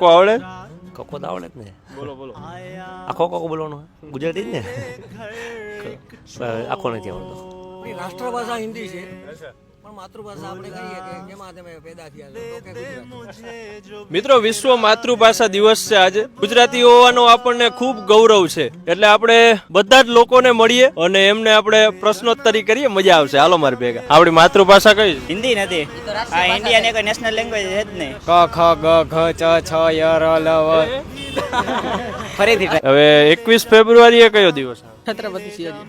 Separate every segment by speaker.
Speaker 1: કક્કો આવડે?
Speaker 2: કક્કો તો આવડે જ ને.
Speaker 1: બોલો બોલો.
Speaker 2: આખો કક્કો બોલવાનો ગુજરાતી જ ને? આખો નથી આવડતો.
Speaker 3: રાષ્ટ્રભાષા હિન્દી છે. પણ માતૃભાષા આપણે કહીએ કે કેમાં તમે પેદા થયા છો તો કે ગુજરાતી.
Speaker 1: મિત્રો વિશ્વ માતૃભાષા દિવસ છે આજે. ગુજરાતી હોવાનો આપણને ખૂબ ગૌરવ છે. એટલે આપણે બધા જ લોકોને મળીએ અને એમને આપણે પ્રશ્નોત્તરી કરીએ. મજા આવશે. હાલો મારી ભેગા. આપણી માતૃભાષા કઈ?
Speaker 4: હિન્દી નથી. આ ઇન્ડિયા કોઈ નેશનલ લેંગ્વેજ છે જ નહીં.
Speaker 5: ક ખ ગ ઘ ચ છ ય ર લ વ. ફરીથી
Speaker 1: હવે એકવીસ ફેબ્રુઆરી એ કયો દિવસ?
Speaker 5: છત્રપતિ શિવાજી.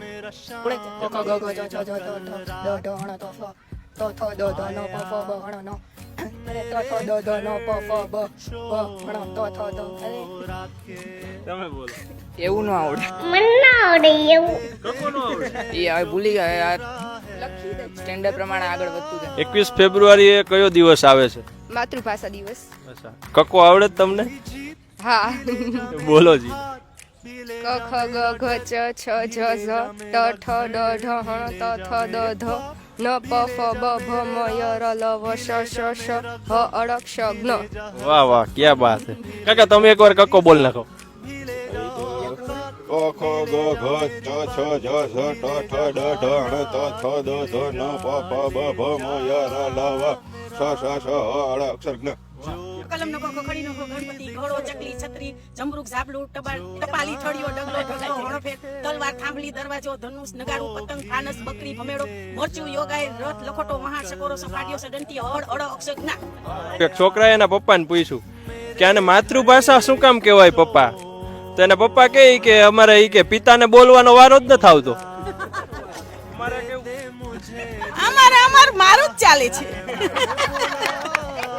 Speaker 1: તમે બોલો.
Speaker 5: એવું ન આવડે.
Speaker 1: મને નો આવડે
Speaker 5: એ હવે ભૂલી ગયા યાર સ્ટેન્ડર્ડ પ્રમાણે આગળ વધતું જાય.
Speaker 1: એકવીસ ફેબ્રુઆરી એ કયો દિવસ આવે છે?
Speaker 6: માતૃભાષા દિવસ.
Speaker 1: અચ્છા. કક્કો આવડે તમને?
Speaker 6: હા.
Speaker 1: બોલો જી.
Speaker 6: ક ખ ગ ઘ ચ છ જ ઝ ટ ઠ ડ ઢ હ ત થ દ ધ. ન પ ફ બ ભ મ ય ર લ વ શ શ શ હ અડક શ જ્ઞ
Speaker 1: વાહ વાહ ક્યાં બાત છે કાકા તમે એકવાર કક્કો બોલ નાખો
Speaker 7: ક ખ ગ ઘ ચ છ જ ઝ ટ ઠ ડ ઢ ણ ત થ દ ધ ન પ પ બ ભ મ ય ર લ વ શ શ શ હ ળ અક્ષર જ્ઞ
Speaker 8: કલમ નકો ખખડી નકો ગણપતિ ઘોડો ચકલી છત્રી જમરૂક ઝાપલું ટબાલ ટપાલી થળિયો ડગલો ઢગલો હણફેર તલવાર થાંભલી દરવાજો ધનુષ નગારું પતંગ ફાનસ બકરી ભમેડો મોરચું યોગાય રથ લખોટો મહા સકોરો સપાટીઓ સડંતી હળ અડ અક્ષજ્ઞા
Speaker 1: એક છોકરાએ એના પપ્પાને પૂછ્યું કે આને માતૃભાષા શું કામ કહેવાય પપ્પા? તો એના પપ્પા કહે કે અમારે એ કે પિતાને બોલવાનો વારો જ નથી આવતો.
Speaker 8: અમારે અમાર મારું જ ચાલે છે.